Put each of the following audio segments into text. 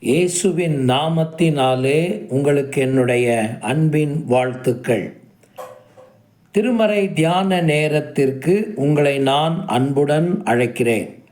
இயேசுவின் நாமத்தினாலே உங்களுக்கு என்னுடைய அன்பின் வாழ்த்துக்கள். திருமறை தியான நேரத்திற்கு உங்களை நான் அன்புடன் அழைக்கிறேன்.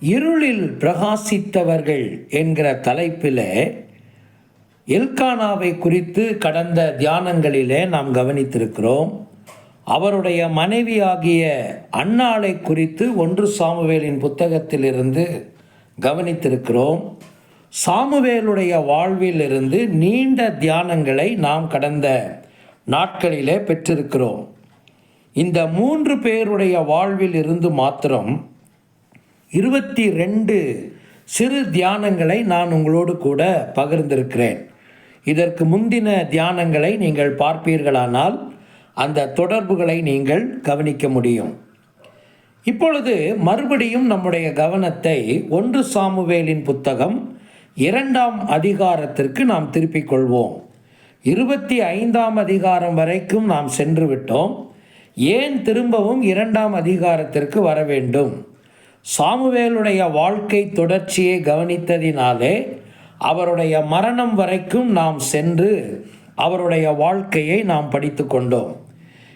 இருளில் பிரகாசித்தவர்கள் என்கிற தலைப்பிலே எல்கானாவை குறித்து கடந்த தியானங்களிலே நாம் கவனித்திருக்கிறோம். அவருடைய மனைவியாகிய அன்னாளை குறித்து ஒன்று சாமுவேலின் புத்தகத்திலிருந்து கவனித்திருக்கிறோம். சாமுவேலுடைய வாழ்வில் இருந்து நீண்ட தியானங்களை நாம் கடந்த நாட்களிலே பெற்றிருக்கிறோம். இந்த மூன்று பேருடைய வாழ்வில் இருந்து மாத்திரம் இருபத்தி ரெண்டு சிறு தியானங்களை நான் உங்களோடு கூட பகிர்ந்திருக்கிறேன். இதற்கு முந்தின தியானங்களை நீங்கள் பார்ப்பீர்களானால் அந்த தொடர்புகளை நீங்கள் கவனிக்க முடியும். இப்பொழுது மறுபடியும் நம்முடைய கவனத்தை ஒன்று சாமுவேலின் புத்தகம் இரண்டாம் அதிகாரத்திற்கு நாம் திருப்பிக் கொள்வோம். இருபத்தி ஐந்தாம் அதிகாரம் வரைக்கும் நாம் சென்று விட்டோம் ஏன் திரும்பவும் இரண்டாம் அதிகாரத்திற்கு வர வேண்டும்? சாமுவேலுடைய வாழ்க்கை தொடர்ச்சியை கவனித்ததினாலே அவருடைய மரணம் வரைக்கும் நாம் சென்று அவருடைய வாழ்க்கையை நாம் படித்து கொண்டோம்.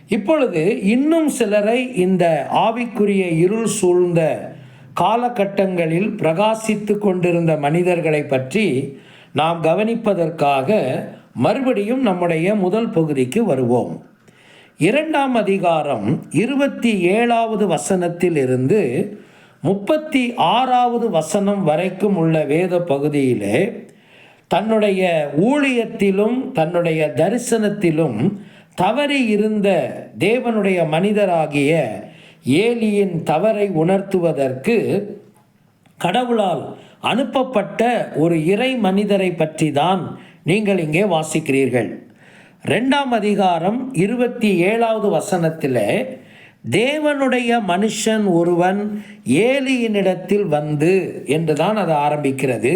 இப்பொழுது இன்னும் சிலரை இந்த ஆவிக்குரிய இருள் சூழ்ந்த காலகட்டங்களில் பிரகாசித்து கொண்டிருந்த மனிதர்களை பற்றி நாம் கவனிப்பதற்காக மறுபடியும் நம்முடைய முதல் பகுதிக்கு வருவோம். இரண்டாம் அதிகாரம் இருபத்தி ஏழாவது வசனத்தில் இருந்து முப்பத்தி ஆறாவது வசனம் வரைக்கும் உள்ள வேத பகுதியிலே தன்னுடைய ஊழியத்திலும் தன்னுடைய தரிசனத்திலும் தவறி இருந்த தேவனுடைய மனிதராகிய ஏலியின் தவறை உணர்த்துவதற்கு கடவுளால் அனுப்பப்பட்ட ஒரு இறை மனிதரை பற்றி தான் நீங்கள் இங்கே வாசிக்கிறீர்கள். ரெண்டாம் அதிகாரம் இருபத்தி ஏழாவது வசனத்தில் தேவனுடைய மனுஷன் ஒருவன் ஏலியினிடத்தில் வந்து என்று தான் அது ஆரம்பிக்கிறது.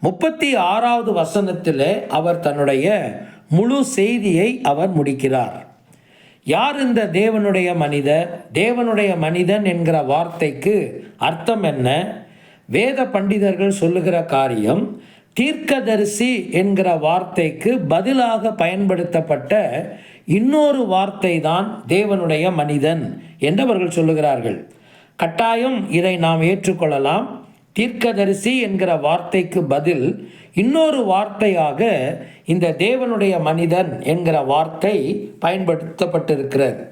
முப்பத்தி ஆறாவது வசனத்தில் அவர் தன்னுடைய முழு செய்தியை அவர் முடிக்கிறார். யார் இந்த தேவனுடைய மனிதர்? தேவனுடைய மனிதன் என்கிற வார்த்தைக்கு அர்த்தம் என்ன? வேத பண்டிதர்கள் சொல்லுகிற காரியம் தீர்க்கதரிசி என்கிற வார்த்தைக்கு பதிலாக பயன்படுத்தப்பட்ட இன்னொரு வார்த்தை தான் தேவனுடைய மனிதன் என்று அவர்கள் சொல்லுகிறார்கள். கட்டாயம் இதை நாம் ஏற்றுக்கொள்ளலாம். தீர்க்கதரிசி என்கிற வார்த்தைக்கு பதில் இன்னொரு வார்த்தையாக இந்த தேவனுடைய மனிதன் என்கிற வார்த்தை பயன்படுத்தப்பட்டிருக்கிறது.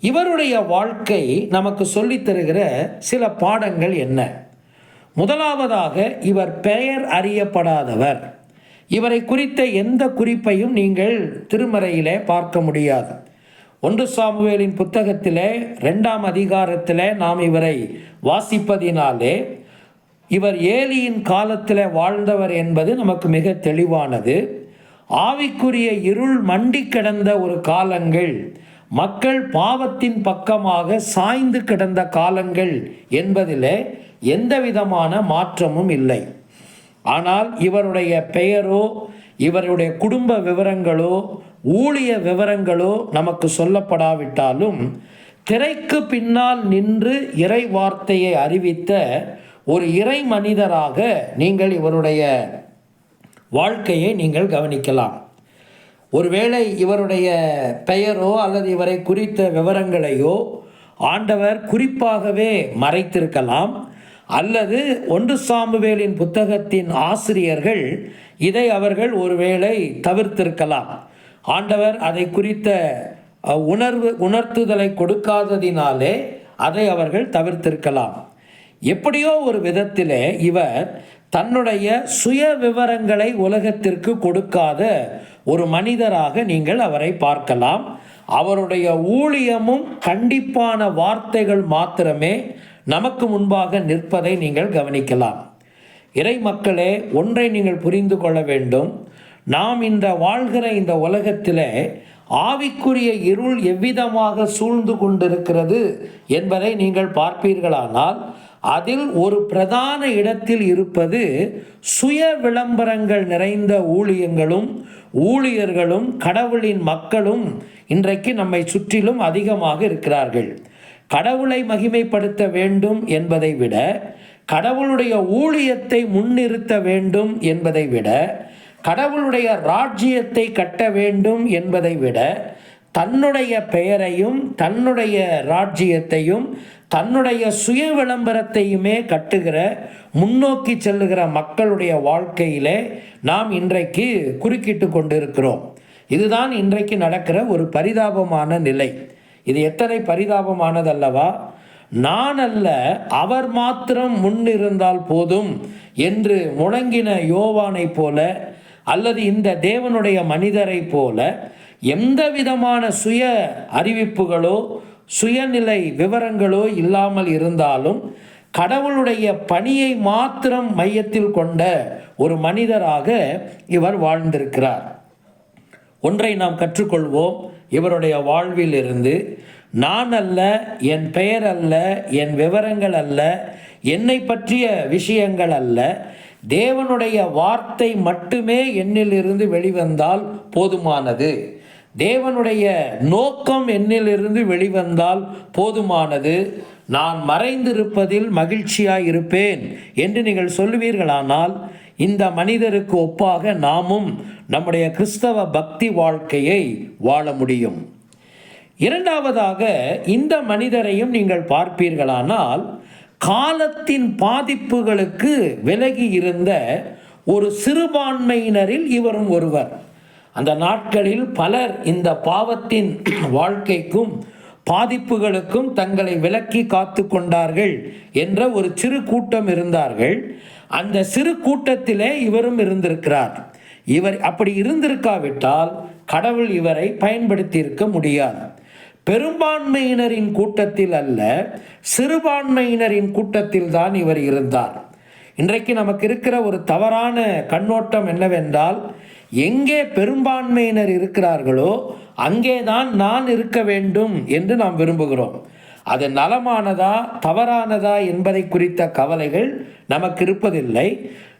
இவருடைய வாழ்க்கை நமக்கு சொல்லித் தருகிற சில பாடங்கள் என்ன? முதலாவதாக இவர் பெயர் அறியப்படாதவர். இவரை குறித்த எந்த குறிப்பையும் நீங்கள் திருமறையிலே பார்க்க முடியாது. ஒன்று சாமுவேலின் புத்தகத்திலே ரெண்டாம் அதிகாரத்திலே நாம் இவரை வாசிப்பதினாலே இவர் ஏலியின் காலத்தில் வாழ்ந்தவர் என்பது நமக்கு மிக தெளிவானது. ஆவிக்குரிய இருள் மண்டி கிடந்த ஒரு காலங்கள் மக்கள் பாவத்தின் பக்கமாக சாய்ந்து கிடந்த காலங்கள் என்பதிலே எந்த விதமான மாற்றமும் இல்லை. ஆனால் இவருடைய பெயரோ இவருடைய குடும்ப விவரங்களோ ஊழிய விவரங்களோ நமக்கு சொல்லப்படாவிட்டாலும் திரைக்கு பின்னால் நின்று இறை வார்த்தையை அறிவித்த ஒரு இறை மனிதராக நீங்கள் இவருடைய வாழ்க்கையை நீங்கள் கவனிக்கலாம். ஒருவேளை இவருடைய பெயரோ அல்லது இவரை குறித்த விவரங்களையோ ஆண்டவர் குறிப்பாகவே மறைத்திருக்கலாம். அல்லது ஒன்று சாம்புவேலின் புத்தகத்தின் ஆசிரியர்கள் இதை அவர்கள் ஒருவேளை தவிர்த்திருக்கலாம். ஆண்டவர் அதை குறித்த உணர்வு உணர்த்துதலை கொடுக்காததினாலே அதை அவர்கள் தவிர்த்திருக்கலாம். எப்படியோ ஒரு விதத்திலே இவர் தன்னுடைய சுய விவரங்களை உலகத்திற்கு கொடுக்காத ஒரு மனிதராக நீங்கள் அவரை பார்க்கலாம். அவருடைய ஊழியமும் கண்டிப்பான வார்த்தைகள் மாத்திரமே நமக்கு முன்பாக நிற்பதை நீங்கள் கவனிக்கலாம். இறை மக்களே ஒன்றை நீங்கள் புரிந்து கொள்ள வேண்டும். நாம் இந்த வாழ்கிற இந்த உலகத்தில் ஆவிக்குரிய இருள் எவ்விதமாக சூழ்ந்து கொண்டிருக்கிறது என்பதை நீங்கள் பார்ப்பீர்களானால் அதில் ஒரு பிரதான இடத்தில் இருப்பது சுய விளம்பரங்கள் நிறைந்த ஊழியங்களும் ஊழியர்களும் கடவுளின் மக்களும் இன்றைக்கு நம்மை சுற்றிலும் அதிகமாக இருக்கிறார்கள். கடவுளை மகிமைப்படுத்த வேண்டும் என்பதை விட கடவுளுடைய ஊழியத்தை முன்னிறுத்த வேண்டும் என்பதை விட கடவுளுடைய ராஜ்யத்தை கட்ட வேண்டும் என்பதை விட தன்னுடைய பெயரையும் தன்னுடைய ராஜ்யத்தையும் தன்னுடைய சுய விளம்பரத்தையுமே கட்டுகிற முன்னோக்கி செல்லுகிற மக்களுடைய வாழ்க்கையிலே நாம் இன்றைக்கு குறுக்கிட்டு கொண்டிருக்கிறோம். இதுதான் இன்றைக்கு நடக்கிற ஒரு பரிதாபமான நிலை. இது எத்தனை பரிதாபமானதல்லவா? நான் அல்ல அவர் மாத்திரம் முன்னிருந்தால் போதும் என்று முழங்கின யோவானை போல அல்லது இந்த தேவனுடைய மனிதரைப் போல எந்த விதமான சுய அறிவிப்புகளோ சுயநிலை விவரங்களோ இல்லாமல் இருந்தாலும் கடவுளுடைய பணியை மாத்திரம் மையத்தில் கொண்ட ஒரு மனிதராக இவர் வாழ்ந்திருக்கிறார். ஒன்றை நாம் கற்றுக்கொள்வோம். இவருடைய வாழ்வில் இருந்து நான் அல்ல என் பெயர் அல்ல என் விவரங்கள் அல்ல என்னை பற்றிய விஷயங்கள் அல்ல தேவனுடைய வார்த்தை மட்டுமே என்னிலிருந்து வெளிவந்தால் போதுமானது. தேவனுடைய நோக்கம் என்னிலிருந்து வெளிவந்தால் போதுமானது. நான் மறைந்திருப்பதில் மகிழ்ச்சியாய் இருப்பேன் என்று நீங்கள் சொல்லுவீர்களானால் இந்த மனிதருக்கு ஒப்பாக நாமும் நம்முடைய கிறிஸ்தவ பக்தி வாழ்க்கையை வாழ முடியும். இரண்டாவதாக இந்த மனிதரையும் நீங்கள் பார்ப்பீர்களானால் காலத்தின் பாதிப்புகளுக்கு விலகி இருந்த ஒரு சிறுபான்மையினரில் இவரும் ஒருவர். அந்த நாட்களில் பலர் இந்த பாவத்தின் வாழ்க்கைக்கும் பாதிப்புகளுக்கும் தங்களை விலக்கி காத்து கொண்டார்கள் என்ற ஒரு சிறு கூட்டம் இருந்தார்கள். அந்த சிறு கூட்டத்திலே இவரும் இருந்திருக்கிறார். இவர் அப்படி இருந்திருக்காவிட்டால் கடவுள் இவரை பயன்படுத்தியிருக்க முடியாது. பெரும்பான்மையினரின் கூட்டத்தில் அல்ல சிறுபான்மையினரின் கூட்டத்தில் தான் இவர் இருந்தார். இன்றைக்கு நமக்கு இருக்கிற ஒரு தவறான கண்ணோட்டம் என்னவென்றால் எங்கே பெரும்பான்மையினர் இருக்கிறார்களோ அங்கே தான் நான் இருக்க வேண்டும் என்று நாம் விரும்புகிறோம். அது நலமானதா தவறானதா என்பதை குறித்த கவலைகள் நமக்கு இருப்பதில்லை.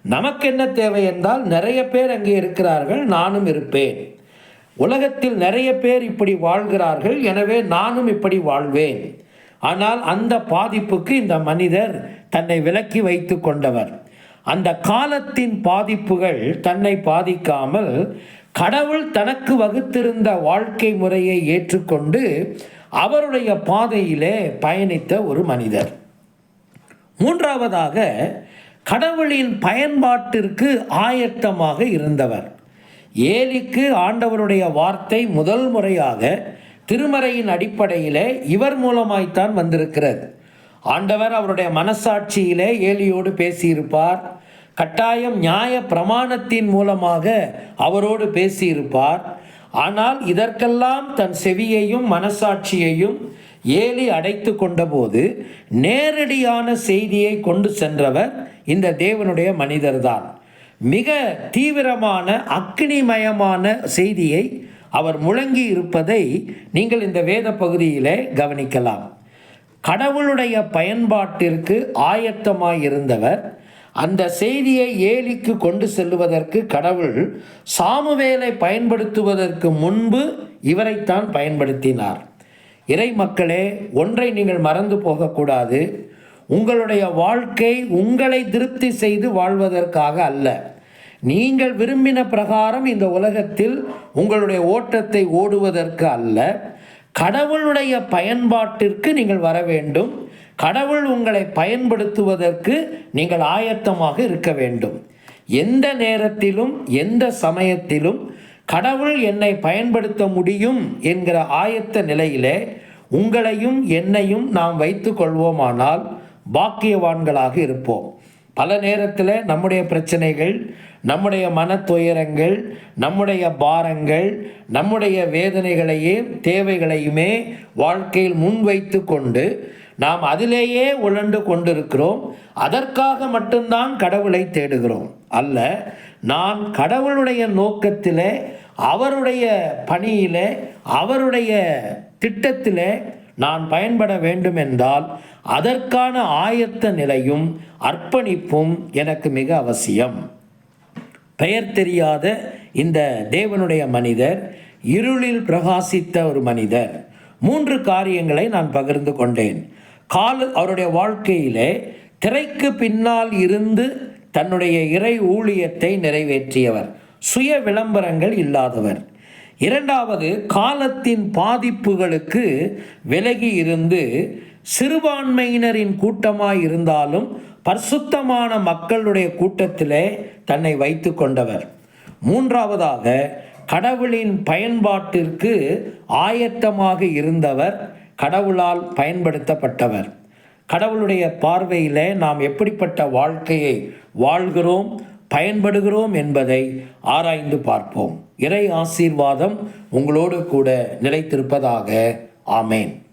நமக்கு என்ன தேவை என்றால் நிறைய பேர் அங்கே இருக்கிறார்கள் நானும் இருப்பேன். உலகத்தில் நிறைய பேர் இப்படி வாழ்கிறார்கள் எனவே நானும் இப்படி வாழ்வேன். ஆனால் அந்த பாதிப்புக்கு இந்த மனிதர் தன்னை விலக்கி வைத்து கொண்டவர். அந்த காலத்தின் பாதிப்புகள் தன்னை பாதிக்காமல் கடவுள் தனக்கு வகுத்திருந்த வாழ்க்கை முறையை ஏற்றுக்கொண்டு அவருடைய பாதையிலே பயணித்த ஒரு மனிதர். மூன்றாவதாக கடவுளின் பயன்பாட்டிற்கு ஆயத்தமாக இருந்தவர். ஏலிக்கு ஆண்டவருடைய வார்த்தை முதல் முறையாக திருமறையின் அடிப்படையிலே இவர் மூலமாய்த்தான் வந்திருக்கிறது. ஆண்டவர் அவருடைய மனசாட்சியிலே ஏலியோடு பேசியிருப்பார். கட்டாயம் நியாய பிரமாணத்தின் மூலமாக அவரோடு பேசியிருப்பார். ஆனால் இதற்கெல்லாம் தன் செவியையும் மனசாட்சியையும் ஏலி அடைத்து கொண்டபோது நேரடியான செய்தியை கொண்டு சென்றவர் இந்த தேவனுடைய மனிதர்தான். மிக தீவிரமான அக்னிமயமான செய்தியை அவர் முழங்கி இருப்பதை நீங்கள் இந்த வேத பகுதியிலே கவனிக்கலாம். கடவுளுடைய பயன்பாட்டிற்கு ஆயத்தமாயிருந்தவர். அந்த செய்தியை ஏலிக்கு கொண்டு செல்லுவதற்கு கடவுள் சாமுவேலை பயன்படுத்துவதற்கு முன்பு இவரைத்தான் பயன்படுத்தினார். இறை மக்களே ஒன்றை நீங்கள் மறந்து போகக்கூடாது. உங்களுடைய வாழ்க்கை உங்களை திருப்தி செய்து வாழ்வதற்காக அல்ல. நீங்கள் விரும்பின பிரகாரம் இந்த உலகத்தில் உங்களுடைய ஓட்டத்தை ஓடுவதற்கு அல்ல. கடவுளுடைய பயன்பாட்டிற்கு நீங்கள் வர வேண்டும். கடவுள் உங்களை பயன்படுத்துவதற்கு நீங்கள் ஆயத்தமாக இருக்க வேண்டும். எந்த நேரத்திலும் எந்த சமயத்திலும் கடவுள் என்னை பயன்படுத்த முடியும் என்கிற ஆயத்த நிலையிலே உங்களையும் என்னையும் நாம் வைத்து கொள்வோமானால் பாக்கியவான்களாக இருப்போம். பல நேரத்தில் நம்முடைய பிரச்சனைகள் நம்முடைய மன துயரங்கள் நம்முடைய பாரங்கள் நம்முடைய வேதனைகளையே தேவைகளையுமே வாழ்க்கையில் முன்வைத்து கொண்டு நாம் அதிலேயே உழண்டு கொண்டிருக்கிறோம். அதற்காக மட்டும்தான் கடவுளை தேடுகிறோம். அல்ல நான் கடவுளுடைய நோக்கத்தில் அவருடைய பணியில் அவருடைய திட்டத்தில் நான் பயன்பட வேண்டும் என்றால் அதற்கான ஆயத்த நிலையும் அர்ப்பணிப்பும் எனக்கு மிக அவசியம். பெயர் தெரியாத இந்த தேவனுடைய மனிதர் இருளில் பிரகாசித்த ஒரு மனிதர். மூன்று காரியங்களை நான் பகிர்ந்து கொண்டேன். கால் அவருடைய வாழ்க்கையிலே திரைக்கு பின்னால் இருந்து தன்னுடைய இறை ஊழியத்தை நிறைவேற்றியவர். சுய விளம்பரங்கள் இல்லாதவர். இரண்டாவது காலத்தின் பாதிப்புகளுக்கு விலகி இருந்து சிறுபான்மையினரின் கூட்டமாய் இருந்தாலும் பரிசுத்தமான மக்களுடைய கூட்டத்திலே தன்னை வைத்து கொண்டவர். மூன்றாவதாக கடவுளின் பயன்பாட்டிற்கு ஆயத்தமாக இருந்தவர் கடவுளால் பயன்படுத்தப்பட்டவர். கடவுளுடைய பார்வையிலே நாம் எப்படிப்பட்ட வாழ்க்கையை வாழ்கிறோம் பயன்படுகிறோம் என்பதை ஆராய்ந்து பார்ப்போம். இறை ஆசீர்வாதம் உங்களோடு கூட நிலைத்திருப்பதாக. ஆமேன்.